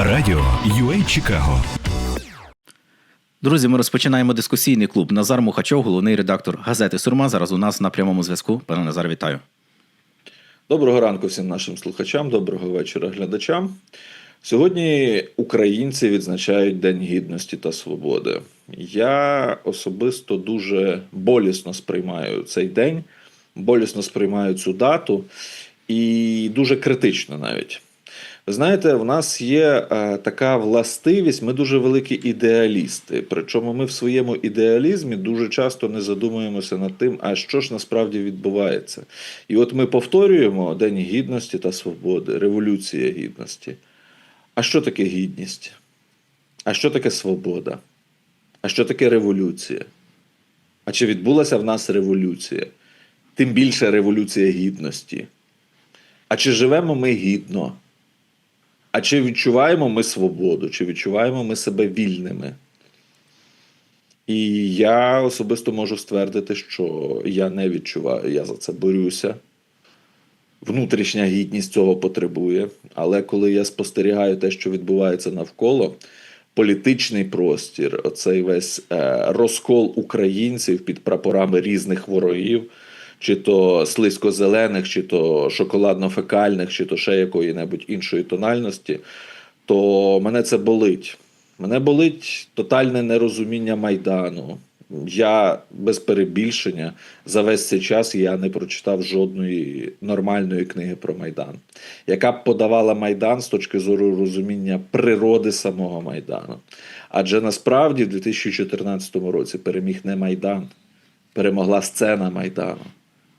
Радіо UA Чикаго. Друзі, ми розпочинаємо дискусійний клуб. Назар Мухачов, головний редактор газети Сурма. Зараз у нас на прямому зв'язку. Пане Назар, вітаю. Доброго ранку всім нашим слухачам, доброго вечора глядачам. Сьогодні українці відзначають День Гідності та Свободи. Я особисто дуже болісно сприймаю цей день, болісно сприймаю цю дату і дуже критично навіть. Знаєте, в нас є е, така властивість, ми дуже великі ідеалісти. Причому ми в своєму ідеалізмі дуже часто не задумуємося над тим, а що ж насправді відбувається. І от ми повторюємо День Гідності та Свободи, Революція Гідності. А що таке гідність? А що таке свобода? А що таке революція? А чи відбулася в нас революція? Тим більше революція гідності. А чи живемо ми гідно? А чи відчуваємо ми свободу, чи відчуваємо ми себе вільними? І я особисто можу ствердити, що я не відчуваю, я за це борюся. Внутрішня гідність цього потребує. Але коли я спостерігаю те, що відбувається навколо, політичний простір, оцей весь е, розкол українців під прапорами різних ворогів, чи то слизько-зелених, чи то шоколадно-фекальних, чи то ще якої-небудь іншої тональності, то мене це болить. Мене болить тотальне нерозуміння Майдану. Я без перебільшення за весь цей час я не прочитав жодної нормальної книги про Майдан, яка б подавала Майдан з точки зору розуміння природи самого Майдану. Адже насправді в 2014 році переміг не Майдан, перемогла сцена Майдану.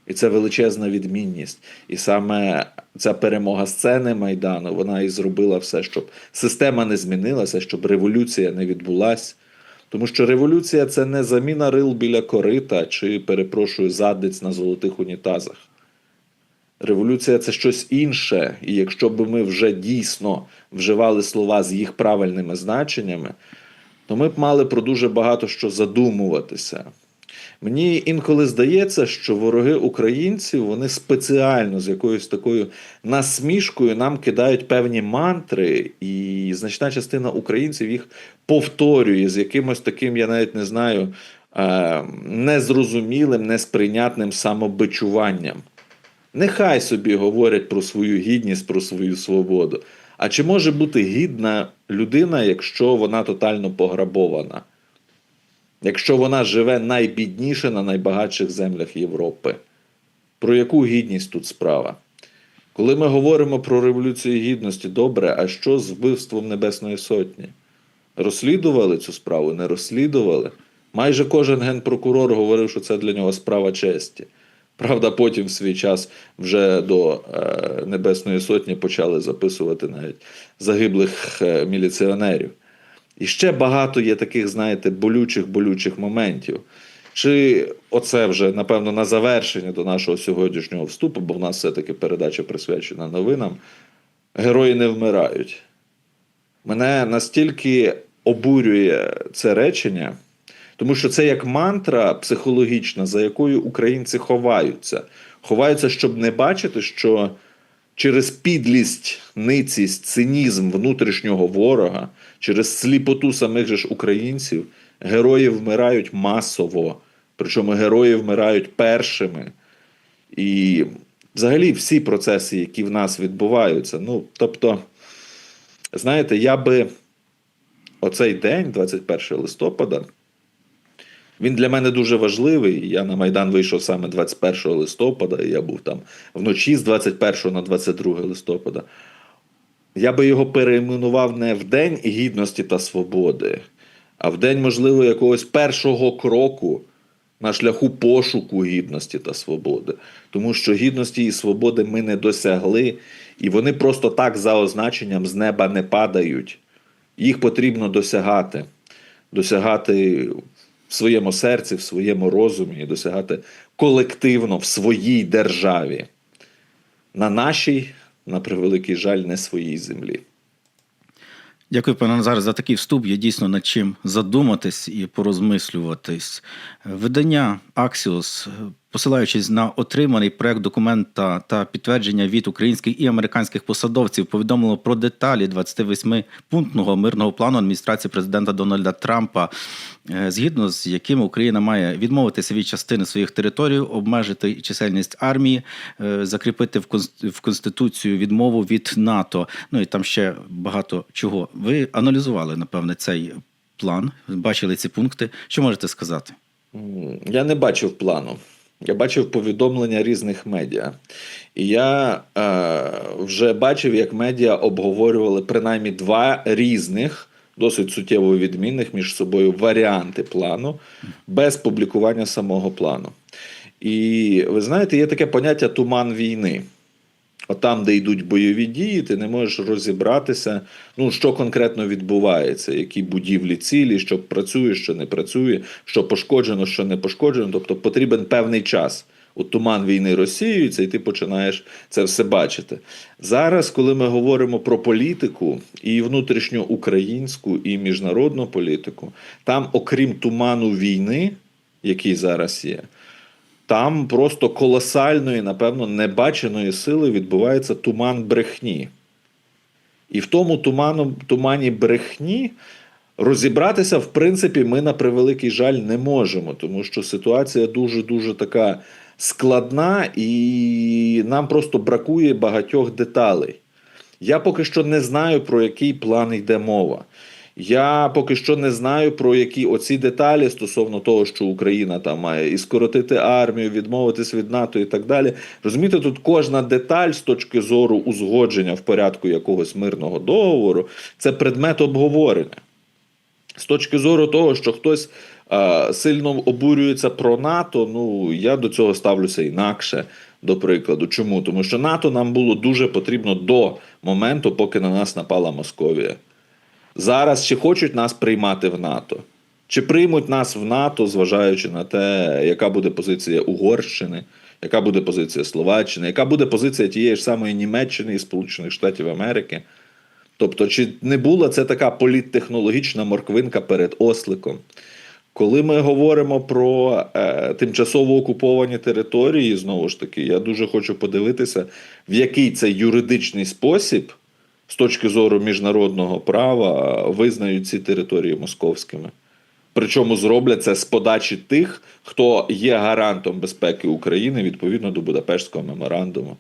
І це величезна відмінність. І саме ця перемога сцени Майдану вона і зробила все, щоб система не змінилася, щоб революція не відбулася. Тому що революція це не заміна рил біля корита чи, перепрошую, задниць на золотих унітазах. Революція це щось інше. І якщо б ми вже дійсно вживали слова з їх правильними значеннями, то ми б мали про дуже багато що задумуватися. Мені інколи здається, що вороги українців вони спеціально з якоюсь такою насмішкою нам кидають певні мантри, і значна частина українців їх повторює з якимось таким, я навіть не знаю, е, незрозумілим, несприйнятним самобичуванням. Нехай собі говорять про свою гідність, про свою свободу. А чи може бути гідна людина, якщо вона тотально пограбована? Якщо вона живе найбідніше на найбагатших землях Європи? Про яку гідність тут справа? Коли ми говоримо про Революцію Гідності, добре, а що з вбивством Небесної Сотні? Розслідували цю справу? Не розслідували? Майже кожен генпрокурор говорив, що це для нього справа честі. Правда, потім в свій час вже до е, Небесної Сотні почали записувати навіть загиблих е, міліціонерів. І ще багато є таких, знаєте, болючих-болючих моментів. Чи оце вже, напевно, на завершення до нашого сьогоднішнього вступу, бо в нас все-таки передача присвячена новинам, герої не вмирають. Мене настільки обурює це речення, тому що це як мантра психологічна, за якою українці ховаються. Ховаються, щоб не бачити, що через підлість, ницість, цинізм внутрішнього ворога, через сліпоту самих же ж українців, герої вмирають масово. Причому герої вмирають першими. І взагалі всі процеси, які в нас відбуваються. Ну, тобто, знаєте, я би оцей день, 21 листопада, він для мене дуже важливий. Я на Майдан вийшов саме 21 листопада, і я був там вночі з 21 на 22 листопада. Я би його перейменував не в День гідності та свободи, а в день, можливо, якогось першого кроку на шляху пошуку гідності та свободи. Тому що гідності і свободи ми не досягли, і вони просто так за означенням з неба не падають. Їх потрібно досягати, досягати в своєму серці, в своєму розумі і досягати колективно в своїй державі, на нашій, на превеликий жаль, не своїй землі. Дякую, пане Назар, за такий вступ. Є дійсно над чим задуматись і порозмислюватись. Видання Axios посилаючись на отриманий проект документа та підтвердження від українських і американських посадовців, повідомило про деталі 28-пунктного мирного плану адміністрації президента Дональда Трампа, е, згідно з яким Україна має відмовитися від частини своїх територій, обмежити чисельність армії, е, закріпити в конст- в конституцію відмову від НАТО. Ну і там ще багато чого. Ви аналізували напевне цей план, бачили ці пункти. Що можете сказати? Я не бачив плану. Я бачив повідомлення різних медіа. І я е, вже бачив, як медіа обговорювали принаймні два різних, досить суттєво відмінних між собою варіанти плану без публікування самого плану. І ви знаєте, є таке поняття туман війни. От там, де йдуть бойові дії, ти не можеш розібратися, ну що конкретно відбувається, які будівлі цілі, що працює, що не працює, що пошкоджено, що не пошкоджено. Тобто потрібен певний час. От туман війни розсіюється, і ти починаєш це все бачити. Зараз, коли ми говоримо про політику, і внутрішньоукраїнську, і міжнародну політику, там, окрім туману війни, який зараз є, там просто колосальної, напевно, небаченої сили відбувається туман брехні. І в тому туману, тумані брехні розібратися, в принципі, ми на превеликий жаль не можемо, тому що ситуація дуже-дуже така складна, і нам просто бракує багатьох деталей. Я поки що не знаю, про який план йде мова. Я поки що не знаю про які оці деталі стосовно того, що Україна там має і скоротити армію, відмовитись від НАТО і так далі. Розумієте, тут кожна деталь з точки зору узгодження в порядку якогось мирного договору це предмет обговорення. З точки зору того, що хтось е, сильно обурюється про НАТО, ну я до цього ставлюся інакше. До прикладу, чому? Тому що НАТО нам було дуже потрібно до моменту, поки на нас напала Московія. Зараз чи хочуть нас приймати в НАТО, чи приймуть нас в НАТО, зважаючи на те, яка буде позиція Угорщини, яка буде позиція Словаччини, яка буде позиція тієї ж самої Німеччини і Сполучених Штатів Америки. Тобто, чи не була це така політтехнологічна морквинка перед осликом? Коли ми говоримо про е, тимчасово окуповані території, знову ж таки, я дуже хочу подивитися, в який це юридичний спосіб, з точки зору міжнародного права, визнають ці території московськими. Причому зроблять це з подачі тих, хто є гарантом безпеки України відповідно до Будапештського меморандуму.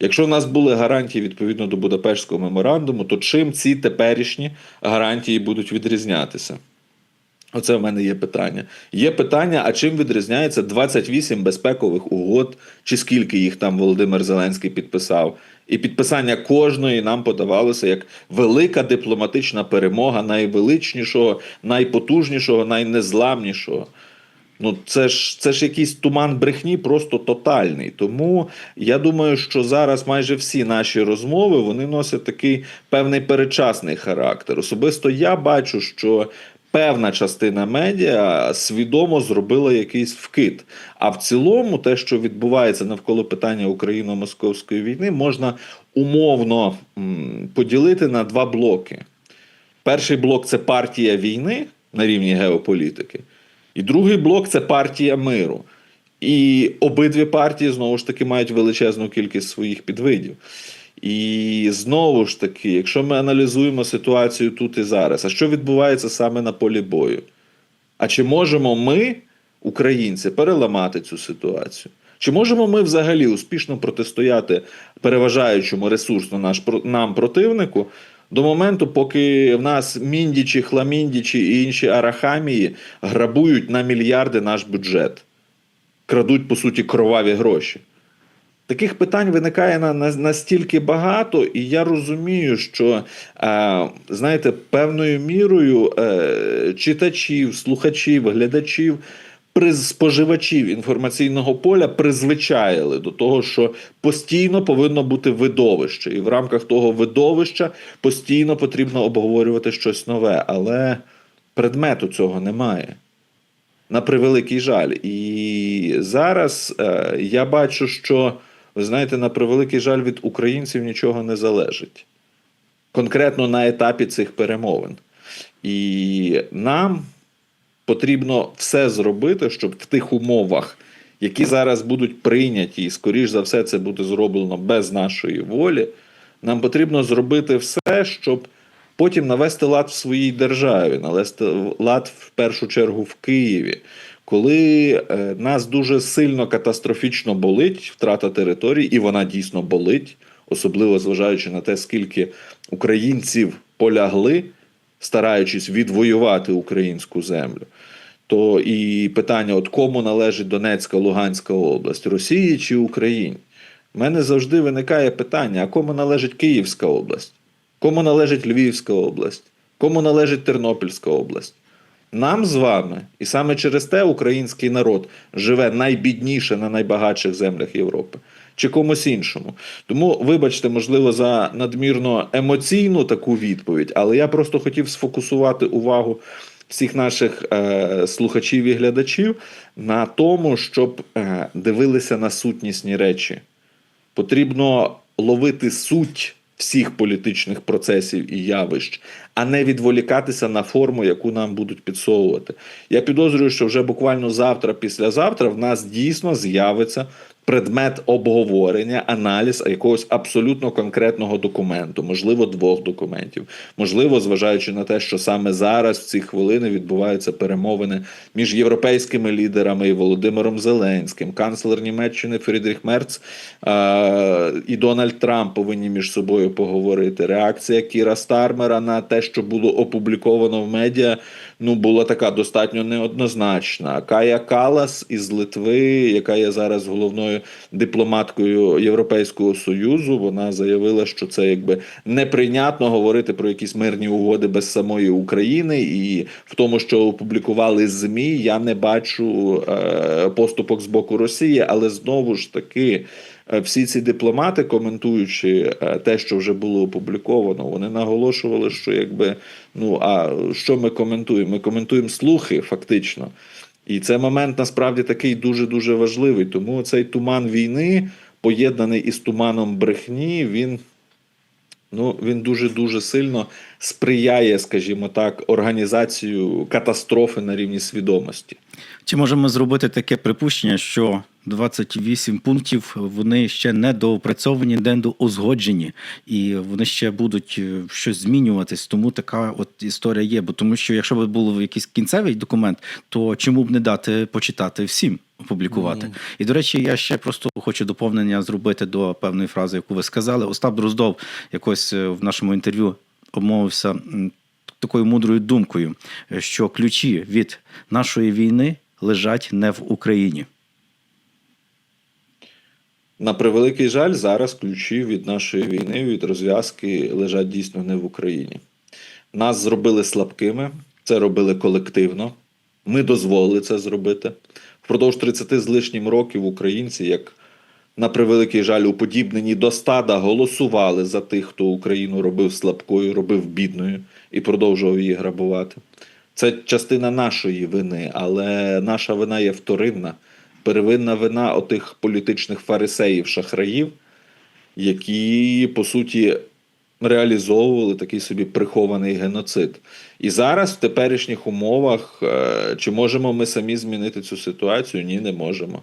Якщо в нас були гарантії відповідно до Будапештського меморандуму, то чим ці теперішні гарантії будуть відрізнятися? Оце в мене є питання. Є питання, а чим відрізняється 28 безпекових угод, чи скільки їх там Володимир Зеленський підписав? І підписання кожної нам подавалося як велика дипломатична перемога найвеличнішого, найпотужнішого, найнезламнішого. Ну, це ж це ж якийсь туман брехні, просто тотальний. Тому я думаю, що зараз майже всі наші розмови вони носять такий певний перечасний характер. Особисто я бачу, що певна частина медіа свідомо зробила якийсь вкид. А в цілому, те, що відбувається навколо питання україно-московської війни, можна умовно поділити на два блоки. Перший блок це партія війни на рівні геополітики, і другий блок це партія миру. І обидві партії знову ж таки мають величезну кількість своїх підвидів. І знову ж таки, якщо ми аналізуємо ситуацію тут і зараз, а що відбувається саме на полі бою? А чи можемо ми, українці, переламати цю ситуацію? Чи можемо ми взагалі успішно протистояти переважаючому ресурсно наш, нам противнику до моменту, поки в нас міндічі, хламіндічі і інші арахамії грабують на мільярди наш бюджет, крадуть, по суті, кроваві гроші? Таких питань виникає на, на настільки багато, і я розумію, що е, знаєте, певною мірою е, читачів, слухачів, глядачів, приз, споживачів інформаційного поля призвичаїли до того, що постійно повинно бути видовище, і в рамках того видовища постійно потрібно обговорювати щось нове, але предмету цього немає. На превеликий жаль. І зараз е, я бачу, що ви знаєте, на превеликий жаль від українців нічого не залежить. Конкретно на етапі цих перемовин. І нам потрібно все зробити, щоб в тих умовах, які зараз будуть прийняті, і скоріш за все, це буде зроблено без нашої волі. Нам потрібно зробити все, щоб потім навести лад в своїй державі, навести лад в першу чергу в Києві. Коли е, нас дуже сильно катастрофічно болить втрата територій, і вона дійсно болить, особливо зважаючи на те, скільки українців полягли, стараючись відвоювати українську землю, то і питання: от кому належить Донецька, Луганська область, Росії чи Україні? У мене завжди виникає питання: а кому належить Київська область? Кому належить Львівська область? Кому належить Тернопільська область? Нам з вами, і саме через те український народ живе найбідніше на найбагатших землях Європи, чи комусь іншому. Тому, вибачте, можливо, за надмірно емоційну таку відповідь, але я просто хотів сфокусувати увагу всіх наших е, слухачів і глядачів на тому, щоб е, дивилися на сутнісні речі. Потрібно ловити суть всіх політичних процесів і явищ, а не відволікатися на форму, яку нам будуть підсовувати. Я підозрюю, що вже буквально завтра, післязавтра, в нас дійсно з'явиться предмет обговорення, аналіз якогось абсолютно конкретного документу, можливо, двох документів. Можливо, зважаючи на те, що саме зараз в ці хвилини відбуваються перемовини між європейськими лідерами і Володимиром Зеленським, канцлер Німеччини Фрідріх Мерц е- і Дональд Трамп повинні між собою поговорити. Реакція Кіра Стармера на те, що було опубліковано в медіа, ну була така достатньо неоднозначна. Кая Калас із Литви, яка є зараз головною дипломаткою Європейського союзу, вона заявила, що це якби неприйнятно говорити про якісь мирні угоди без самої України, і в тому, що опублікували змі, я не бачу е, поступок з боку Росії, але знову ж таки. е, Всі ці дипломати, коментуючи е, те, що вже було опубліковано, вони наголошували, що якби ну а що ми коментуємо? Ми коментуємо слухи, фактично. І це момент насправді такий дуже дуже важливий. Тому цей туман війни, поєднаний із туманом брехні, він. Ну, він дуже дуже сильно сприяє, скажімо так, організацію катастрофи на рівні свідомості. Чи можемо зробити таке припущення, що 28 пунктів вони ще не доопрацьовані, не доузгоджені, і вони ще будуть е, щось змінюватись. Тому така от історія є. Бо тому, що якщо б був якийсь кінцевий документ, то чому б не дати почитати всім? Опублікувати. Mm. І, до речі, я ще просто хочу доповнення зробити до певної фрази, яку ви сказали. Остап Дроздов якось е, в нашому інтерв'ю обмовився такою мудрою думкою, е, що ключі від нашої війни лежать не в Україні. На превеликий жаль, зараз ключі від нашої війни, від розв'язки лежать дійсно не в Україні. Нас зробили слабкими, це робили колективно. Ми дозволили це зробити. Впродовж 30 з лишнім років українці, як на превеликий жаль, уподібнені до стада, голосували за тих, хто Україну робив слабкою, робив бідною і продовжував її грабувати. Це частина нашої вини, але наша вина є вторинна. Первинна вина отих політичних фарисеїв, шахраїв, які по суті реалізовували такий собі прихований геноцид. І зараз в теперішніх умовах е, чи можемо ми самі змінити цю ситуацію? Ні, не можемо.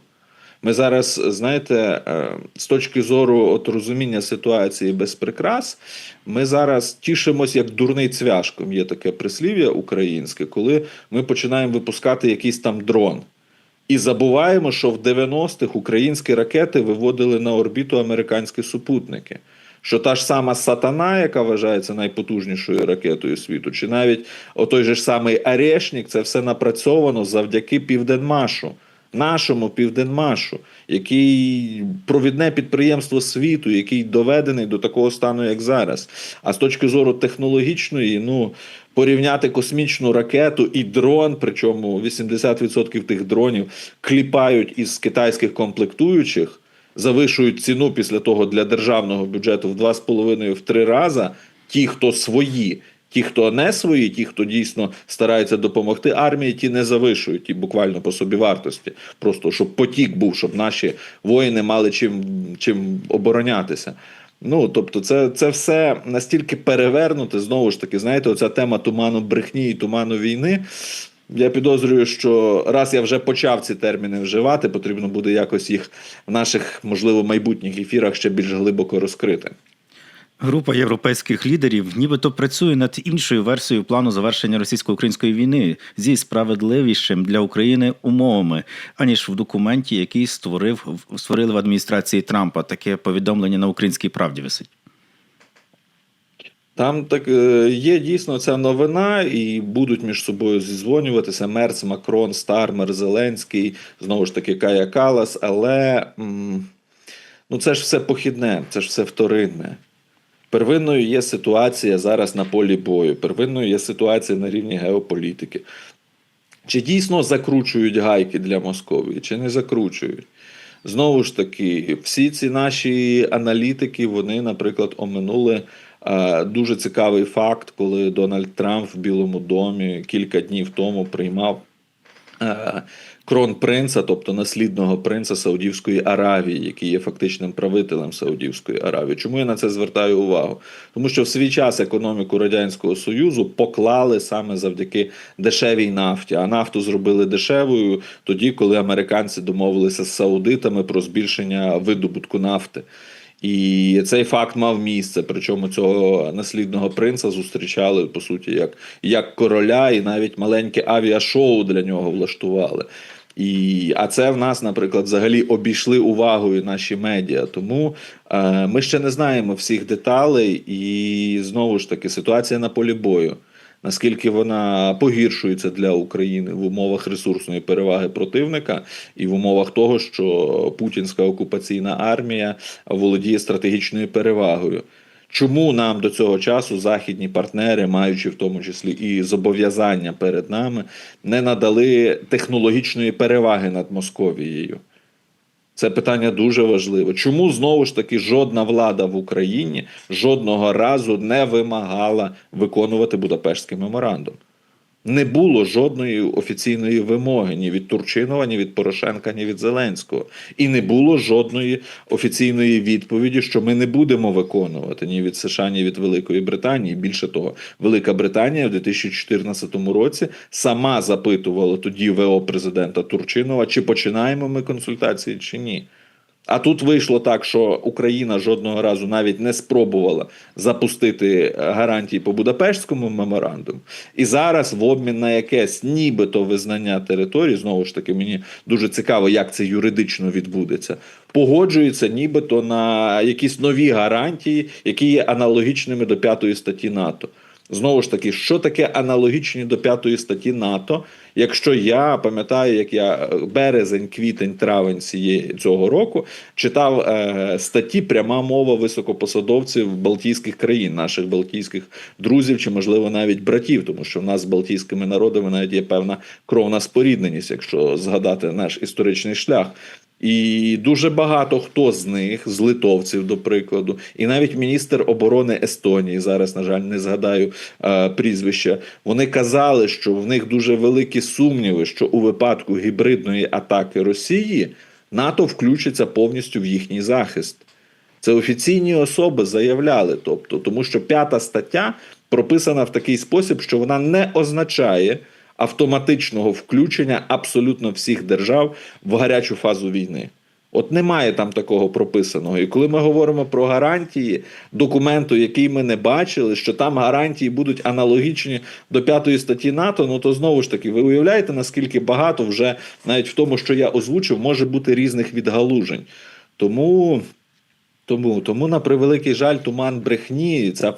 Ми зараз, знаєте, е, з точки зору от розуміння ситуації без прикрас, ми зараз тішимось як дурний цвяшком. Є таке прислів'я українське, коли ми починаємо випускати якийсь там дрон. І забуваємо, що в 90-х українські ракети виводили на орбіту американські супутники. Що та ж сама сатана, яка вважається найпотужнішою ракетою світу, чи навіть отой же ж самий Арешнік, це все напрацьовано завдяки Південмашу, нашому Південмашу, який провідне підприємство світу, який доведений до такого стану, як зараз. А з точки зору технологічної, ну порівняти космічну ракету і дрон, причому 80% тих дронів кліпають із китайських комплектуючих завишують ціну після того для державного бюджету в 2,5 в 3 рази. Ті, хто свої, ті, хто не свої, ті, хто дійсно стараються допомогти армії, ті не завишують ті буквально по собі вартості. Просто щоб потік був, щоб наші воїни мали чим, чим оборонятися. Ну, тобто, це це все настільки перевернуте, знову ж таки, знаєте, оця тема туману брехні і туману війни. Я підозрюю, що раз я вже почав ці терміни вживати, потрібно буде якось їх в наших, можливо, майбутніх ефірах ще більш глибоко розкрити. Група європейських лідерів нібито працює над іншою версією плану завершення російсько-української війни зі справедливішим для України умовами, аніж в документі, який створив створили в адміністрації Трампа. Таке повідомлення на українській правді висить. Там так е, є дійсно ця новина, і будуть між собою зізвонюватися Мерц, Макрон, Стармер, Зеленський, знову ж таки Кая Калас. Але ну це ж все похідне, це ж все вторинне. Первинною є ситуація зараз на полі бою, первинною є ситуація на рівні геополітики. Чи дійсно закручують гайки для Московії, чи не закручують? Знову ж таки, всі ці наші аналітики, вони, наприклад, оминули е, дуже цікавий факт, коли Дональд Трамп в Білому домі кілька днів тому приймав кронпринца, тобто наслідного принца Саудівської Аравії, який є фактичним правителем Саудівської Аравії. Чому я на це звертаю увагу? Тому що в свій час економіку Радянського Союзу поклали саме завдяки дешевій нафті, а нафту зробили дешевою тоді, коли американці домовилися з саудитами про збільшення видобутку нафти. І цей факт мав місце. Причому цього наслідного принца зустрічали по суті як, як короля, і навіть маленьке авіашоу для нього влаштували. І, а це в нас, наприклад, взагалі обійшли увагою наші медіа. Тому е, ми ще не знаємо всіх деталей, і знову ж таки ситуація на полі бою. Наскільки вона погіршується для України в умовах ресурсної переваги противника і в умовах того, що путінська окупаційна армія володіє стратегічною перевагою. Чому нам до цього часу західні партнери, маючи в тому числі і зобов'язання перед нами, не надали технологічної переваги над Московією? Це питання дуже важливе. Чому знову ж таки жодна влада в Україні жодного разу не вимагала виконувати Будапештський меморандум? Не було жодної офіційної вимоги ні від Турчинова, ні від Порошенка, ні від Зеленського. І не було жодної офіційної відповіді, що ми не будемо виконувати ні від США, ні від Великої Британії. Більше того, Велика Британія в 2014 році сама запитувала тоді ВО президента Турчинова, чи починаємо ми консультації, чи ні. А тут вийшло так, що Україна жодного разу навіть не спробувала запустити гарантії по Будапештському меморандуму. І зараз, в обмін на якесь нібито визнання території, знову ж таки, мені дуже цікаво, як це юридично відбудеться. Погоджується нібито на якісь нові гарантії, які є аналогічними до п'ятої статті НАТО. Знову ж таки, що таке аналогічні до п'ятої статті НАТО? Якщо я пам'ятаю, як я березень, квітень, травень цієї цього року читав е, статті пряма мова високопосадовців Балтійських країн, наших балтійських друзів чи, можливо, навіть братів, тому що в нас з балтійськими народами навіть є певна кровна спорідненість, якщо згадати наш історичний шлях. І дуже багато хто з них, з литовців, до прикладу, і навіть міністр оборони Естонії, зараз, на жаль, не згадаю е, прізвища, вони казали, що в них дуже великі сумніви, що у випадку гібридної атаки Росії НАТО включиться повністю в їхній захист. Це офіційні особи заявляли, тобто, тому що п'ята стаття прописана в такий спосіб, що вона не означає автоматичного включення абсолютно всіх держав в гарячу фазу війни. От немає там такого прописаного. І коли ми говоримо про гарантії документу, який ми не бачили, що там гарантії будуть аналогічні до п'ятої статті НАТО, ну то знову ж таки, ви уявляєте, наскільки багато вже навіть в тому, що я озвучив, може бути різних відгалужень. Тому. Тому, тому на превеликий жаль, туман брехні, ця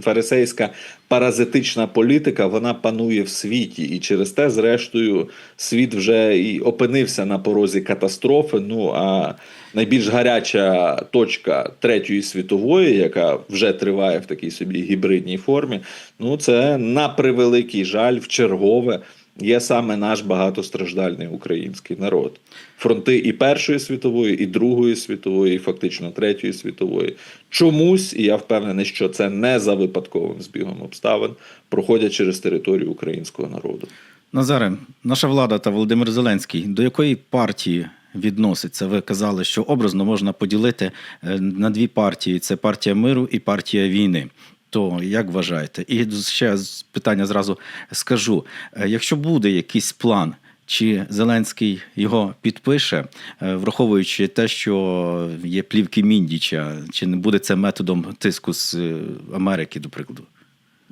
фарисейська паразитична політика, вона панує в світі, і через те, зрештою, світ вже і опинився на порозі катастрофи. Ну а найбільш гаряча точка третьої світової, яка вже триває в такій собі гібридній формі, ну це на превеликий жаль в чергове. Є саме наш багатостраждальний український народ. Фронти і Першої світової, і Другої світової, і фактично Третьої світової. Чомусь, і я впевнений, що це не за випадковим збігом обставин, проходять через територію українського народу. Назаре, наша влада та Володимир Зеленський до якої партії відноситься? Ви казали, що образно можна поділити е, на дві партії: це партія миру і партія війни. То як вважаєте? І ще питання зразу скажу: Е, якщо буде якийсь план, чи Зеленський його підпише, е, враховуючи те, що є плівки Міндіча, чи не буде це методом тиску з е, Америки, до прикладу?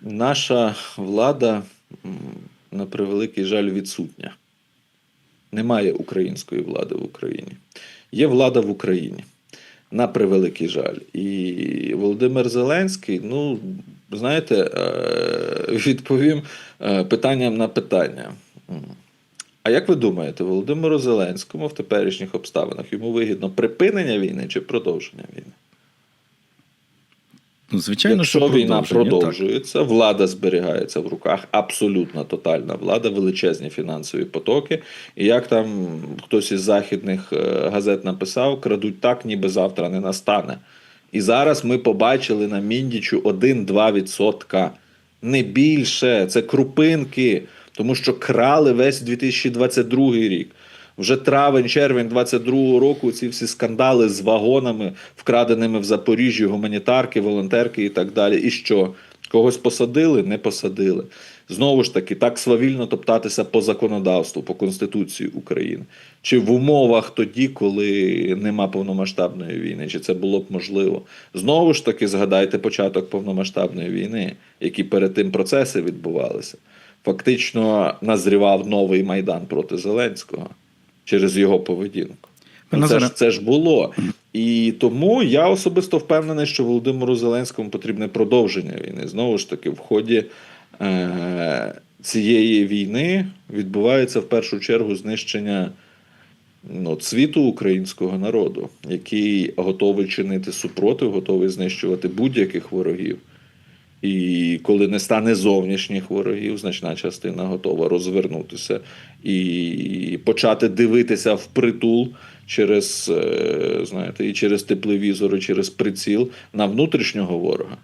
Наша влада, на превеликий жаль, відсутня. Немає української влади в Україні. Є влада в Україні. На превеликий жаль. І Володимир Зеленський, ну, знаєте, е, відповім е, питанням на питання. А як ви думаєте, Володимиру Зеленському в теперішніх обставинах йому вигідно припинення війни чи продовження війни? Ну, звичайно, Якщо що війна продовження, так. продовжується, влада зберігається в руках, абсолютно тотальна влада, величезні фінансові потоки. І як там хтось із західних е, газет написав, крадуть так, ніби завтра не настане. І зараз ми побачили на Міндічу 1-2%. Не більше, це крупинки, тому що крали весь 2022 рік. Вже травень, червень 22-го року ці всі скандали з вагонами, вкраденими в Запоріжжі, гуманітарки, волонтерки і так далі. І що? Когось посадили? Не посадили. Знову ж таки, так свавільно топтатися по законодавству, по Конституції України. Чи в умовах тоді, коли нема повномасштабної війни, чи це було б можливо? Знову ж таки, згадайте початок повномасштабної війни, які перед тим процеси відбувалися. Фактично назрівав новий майдан проти Зеленського через його поведінку. Ну, Це ж, це ж було. І тому я особисто впевнений, що Володимиру Зеленському потрібне продовження війни. Знову ж таки, в ході е- цієї війни відбувається в першу чергу знищення ну, цвіту українського народу, який готовий чинити супротив, готовий знищувати будь-яких ворогів. І коли не стане зовнішніх ворогів, значна частина готова розвернутися і почати дивитися в притул через, е, знаєте, і через тепловізор, і через приціл на внутрішнього ворога.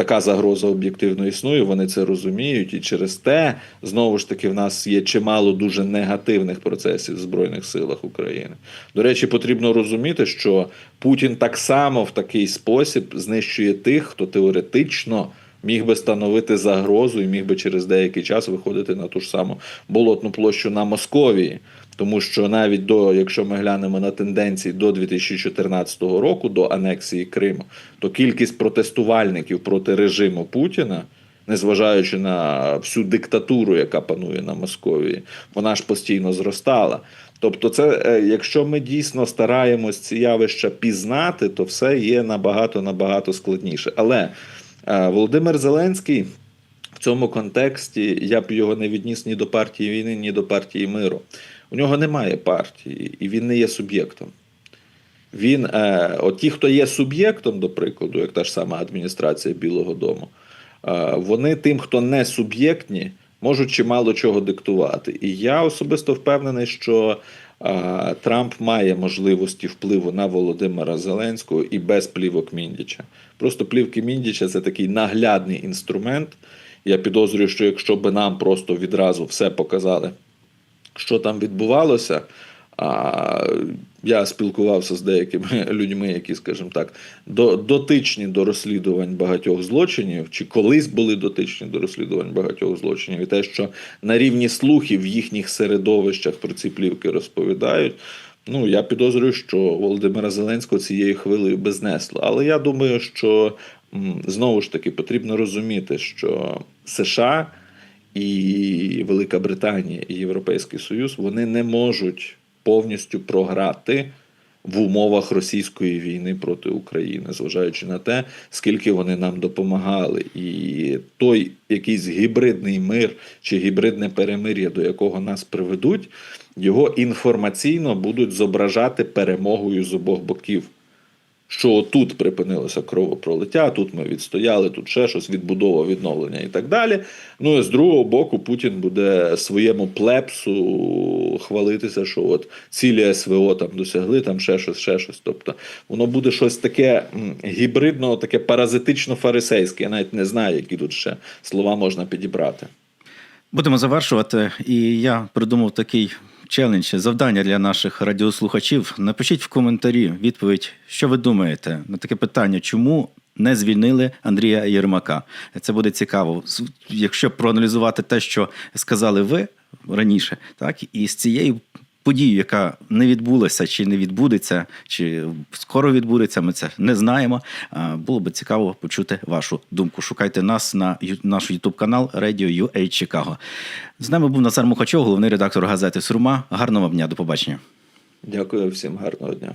Така загроза об'єктивно існує, вони це розуміють, і через те знову ж таки в нас є чимало дуже негативних процесів в Збройних силах України. До речі, потрібно розуміти, що Путін так само в такий спосіб знищує тих, хто теоретично міг би становити загрозу і міг би через деякий час виходити на ту ж саму болотну площу на Московії. Тому що навіть до, якщо ми глянемо на тенденції до 2014 року, до анексії Криму, то кількість протестувальників проти режиму Путіна, незважаючи на всю диктатуру, яка панує на Московії, вона ж постійно зростала. Тобто, це е, якщо ми дійсно стараємось ці явища пізнати, то все є набагато набагато складніше. Але е, Володимир Зеленський в цьому контексті я б його не відніс ні до партії війни, ні до партії миру. У нього немає партії, і він не є суб'єктом. Він, е, от ті, хто є суб'єктом, до прикладу, як та ж сама адміністрація Білого Дому, е, вони тим, хто не суб'єктні, можуть чимало чого диктувати. І я особисто впевнений, що е, Трамп має можливості впливу на Володимира Зеленського і без плівок Міндіча. Просто плівки Міндіча це такий наглядний інструмент. Я підозрюю, що якщо би нам просто відразу все показали, що там відбувалося. А я спілкувався з деякими людьми, які, скажімо так, до, дотичні до розслідувань багатьох злочинів, чи колись були дотичні до розслідувань багатьох злочинів, і те, що на рівні слухів в їхніх середовищах про ці плівки розповідають. Ну, я підозрюю, що Володимира Зеленського цією хвилею би знесло. Але я думаю, що знову ж таки потрібно розуміти, що США і Велика Британія і Європейський Союз вони не можуть повністю програти в умовах російської війни проти України, зважаючи на те, скільки вони нам допомагали, і той якийсь гібридний мир чи гібридне перемир'я, до якого нас приведуть, його інформаційно будуть зображати перемогою з обох боків що тут припинилося кровопролиття, тут ми відстояли, тут ще щось, відбудова, відновлення і так далі. Ну і з другого боку, Путін буде своєму плепсу хвалитися, що от цілі СВО там досягли, там ще щось, ще щось. Тобто воно буде щось таке гібридно, таке паразитично-фарисейське. Я навіть не знаю, які тут ще слова можна підібрати. Будемо завершувати. І я придумав такий челендж, завдання для наших радіослухачів. Напишіть в коментарі відповідь, що ви думаєте на таке питання, чому не звільнили Андрія Єрмака. Це буде цікаво. Якщо проаналізувати те, що сказали ви раніше, так і з цією подією, яка не відбулася чи не відбудеться, чи скоро відбудеться, ми це не знаємо. Було би цікаво почути вашу думку. Шукайте нас на наш ютуб канал Radio UA Chicago. З нами був Назар Мухачов, головний редактор газети Сурма. Гарного вам дня, до побачення. Дякую всім, гарного дня.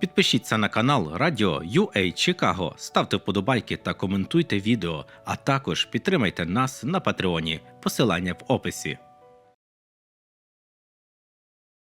Підпишіться на канал Радіо UA Chicago, ставте вподобайки та коментуйте відео, а також підтримайте нас на Патреоні. Посилання в описі.